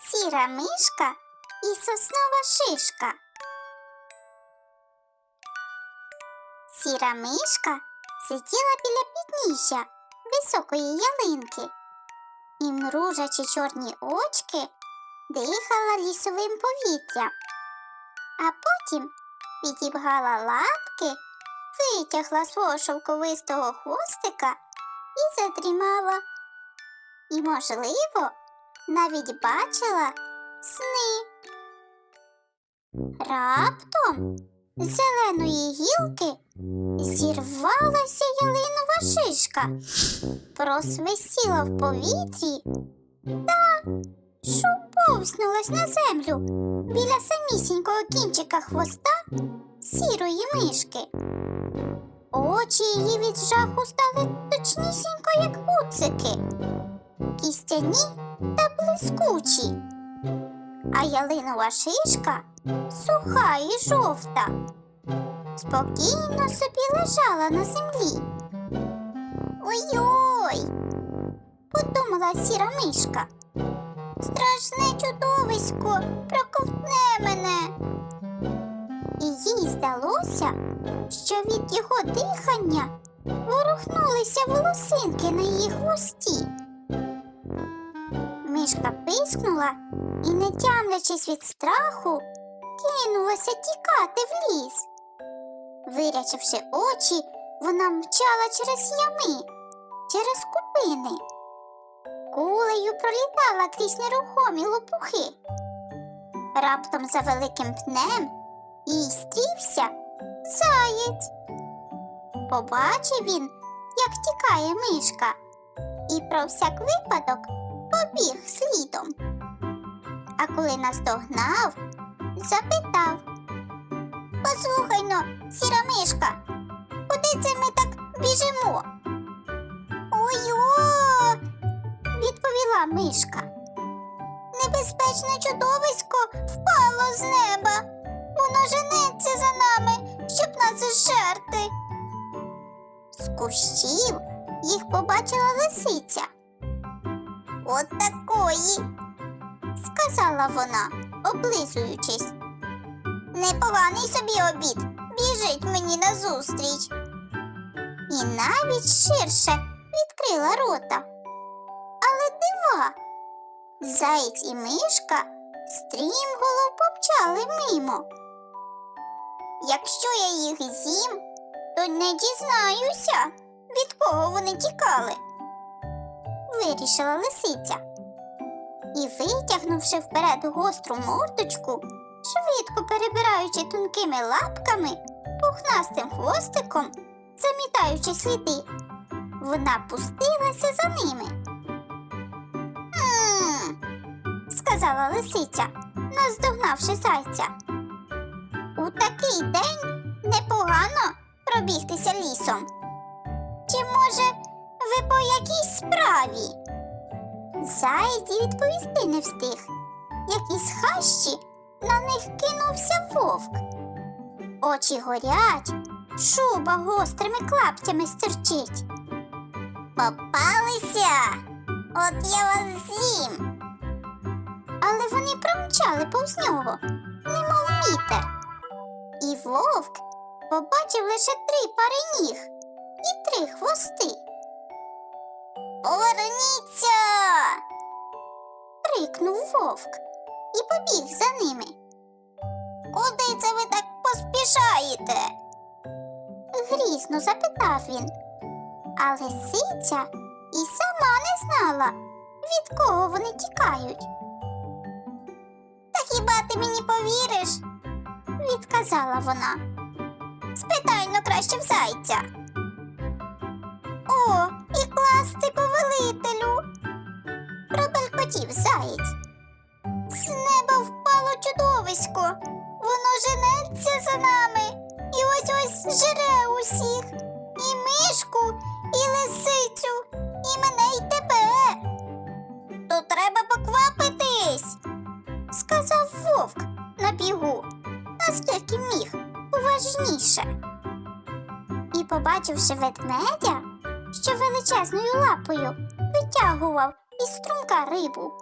Сіра мишка і соснова шишка. Сіра мишка сиділа біля підніжжя високої ялинки і, мружачи чорні очки, дихала лісовим повітрям, а потім підібгала лапки, витягла свого шовковистого хвостика і задрімала. І, можливо, навіть бачила сни. Раптом з зеленої гілки зірвалася ялинова шишка, просвистіла в повітрі та шуповснулась на землю біля самісінького кінчика хвоста сірої мишки. Очі її від жаху стали точнісінько, як гуцики, кістяні та блискучі, а ялинова шишка суха і жовта, спокійно собі лежала на землі. Ой-ой, подумала сіра мишка. Страшне чудовисько проковтне мене. І їй здалося, що від його дихання ворухнулися волосинки на її хвості. Мишка і, не тямлячись від страху, кинулася тікати в ліс. Вирячивши очі, вона мчала через ями, через купини. Кулею пролітала крізь нерухомі лопухи. Раптом за великим пнем їй стрівся заєць. Побачив він, як тікає мишка, і про всяк випадок побіг слідом. А коли наздогнав, запитав Послухай но, сіра мишка, куди це ми так біжимо? Ой-о, відповіла мишка. Небезпечне чудовисько впало з неба. Воно женеться за нами, щоб нас зжерти. З кущів їх побачила лисиця. От такої, сказала вона, облизуючись. Непоганий собі обід біжить мені назустріч. І навіть ширше відкрила рота. Але дива, заєць і мишка стрімголов помчали мимо. Якщо я їх з'їм, то не дізнаюся, від кого вони тікали. Вирішила лисиця. І, витягнувши вперед гостру мордочку, швидко перебираючи тонкими лапками, пухнастим хвостиком, замітаючи сліди, вона пустилася за ними. «М-м», сказала лисиця, наздогнавши зайця. У такий день непогано пробігтися лісом. Чи, може, по якійсь справі? Заєць відповісти не встиг, як хащі на них кинувся вовк. Очі горять, шуба гострими клаптями стирчить. Попалися, от я вас з'їм. Але вони промчали повз нього, немов вітер. І вовк побачив лише три пари ніг і три хвости. Поверніться. крикнув вовк і побіг за ними. Куди це ви так поспішаєте? грізно запитав він. А лисиця і сама не знала, від кого вони тікають. Та хіба ти мені повіриш? відказала вона. Спитай ну краще в зайця. О, і повелителю. Пробелькотів заєць. З неба впало чудовисько. Воно женеться за нами. І ось ось жре усіх. І мишку, і лисицю, і мене, і тебе. То треба поквапитись, сказав вовк на бігу, наскільки міг, уважніше. І, побачивши ведмедя, що величезною лапою витягував із струмка рибу.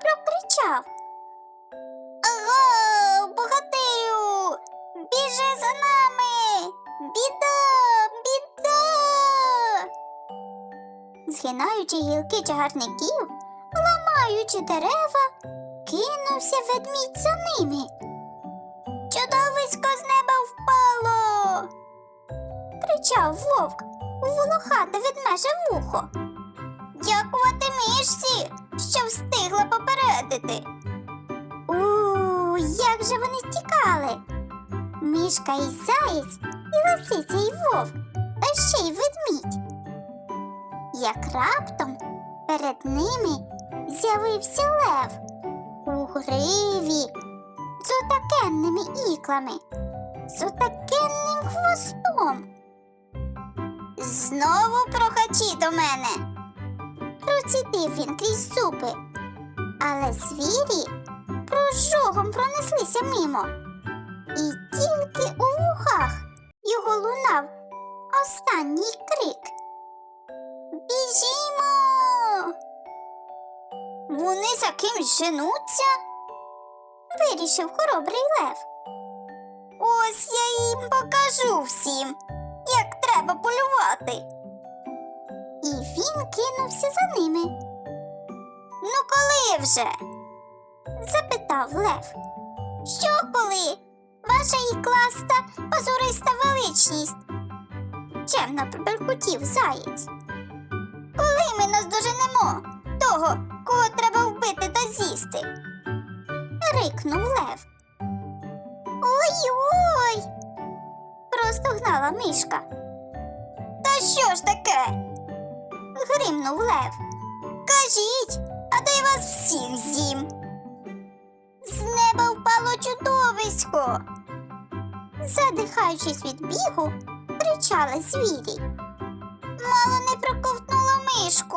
Прокричав Ого, богатирю! Біжи за нами! Біда, біда! Згинаючи гілки чагарників, ламаючи дерева, кинувся ведмідь за ними. Кричав вовк у волохате ведмеже вухо. Дякувати мишці, що встигла попередити. У, як же вони тікали. Мішка і заєць, і лисиця, і вовк, та ще й ведмідь. Як раптом перед ними з'явився лев у гриві з отакенними іклами, з отакенним хвостом. Знову прохачі до мене. Процідив він крізь зуби, але звірі прожогом пронеслися мимо. І тільки у вухах його лунав останній крик. Біжімо! Вони за кимсь женуться? Вирішив хоробрий лев. Ось я їм кинувся за ними. Ну, коли вже? запитав лев. Що коли? Ваша ікласта позориста величність. Чемно пробелькотів заєць. Коли ми наздоженемо того, кого треба вбити та з'їсти? рикнув лев. Ой-ой. Просто гнала мишка. Та що ж таке? Гримнув лев. Кажіть, а то й вас всіх з'їм. З неба впало чудовисько. Задихаючись від бігу, кричали звірі. Мало не проковтнуло мишку.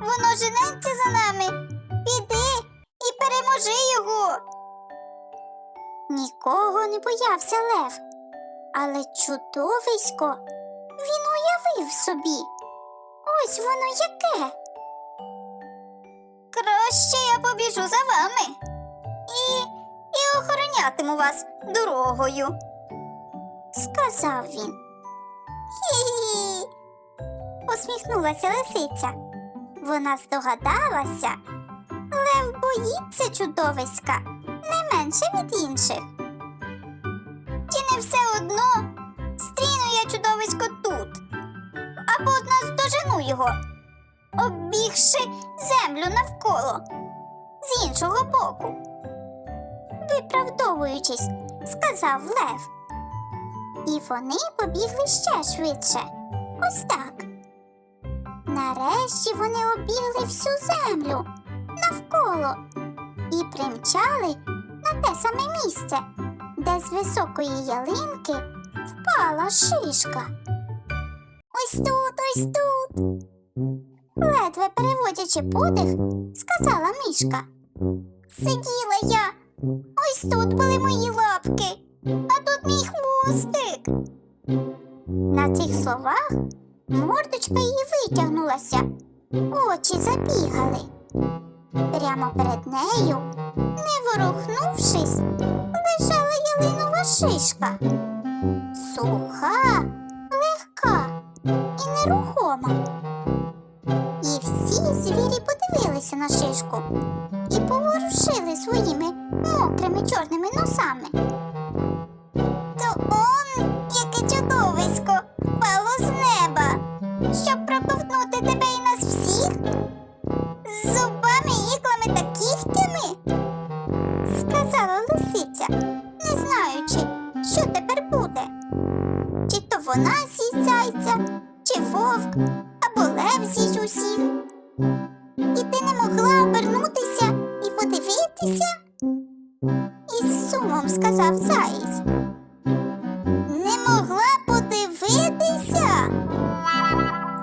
Воно женеться за нами. Піди і переможи його. Нікого не боявся лев, але чудовисько він уявив собі. Ось воно яке. Краще я побіжу за вами і, і охоронятиму вас дорогою, сказав він. Хі-хі. Посміхнулася лисиця. Вона здогадалася. Лев боїться чудовиська не менше від інших. Чи не все одно стріну я чудовисько тут, або наздожену його, оббігши землю навколо з іншого боку. Виправдовуючись, сказав Лев. І вони побігли ще швидше. Ось так. Нарешті вони обігли всю землю навколо і примчали на те саме місце, де з високої ялинки впала шишка. Ось тут, ось тут. Ледве переводячи подих, сказала мішка. Сиділа я. Ось тут були мої лапки, а тут мій хвостик. На цих словах мордочка її витягнулася, очі забігали. Прямо перед нею, не ворухнувшись, лежала ялинова шишка. Суха, на шишку і поворушили своїми мокрими чорними носами. Із сумом сказав заєць. Не могла подивитися.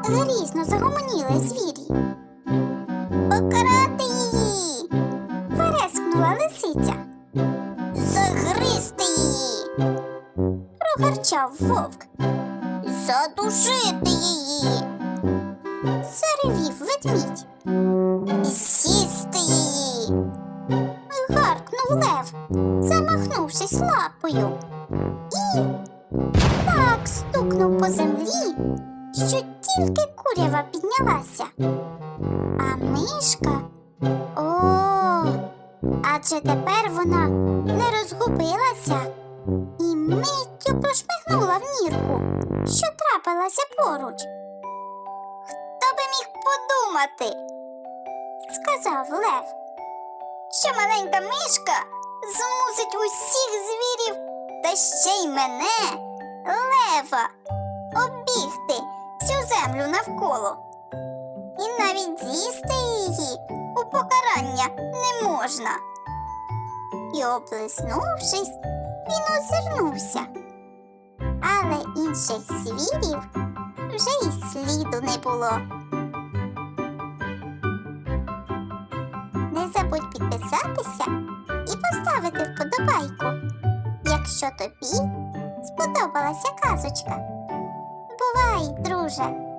Грізно загомоніли звірі. Покарати її. Верескнула лисиця. Загризти її. Прогарчав вовк. Задушити її. Адже тепер вона не розгубилася і миттю прошмигнула в нірку, що трапилася поруч. Хто би міг подумати, сказав Лев, що маленька мишка змусить усіх звірів та ще й мене, лева, оббігти всю землю навколо. І навіть з'їсти її покарання не можна. І облизнувшись, він озирнувся. Але інших звірів вже й сліду не було. Не забудь підписатися і поставити вподобайку, якщо тобі сподобалася казочка. Бувай, друже!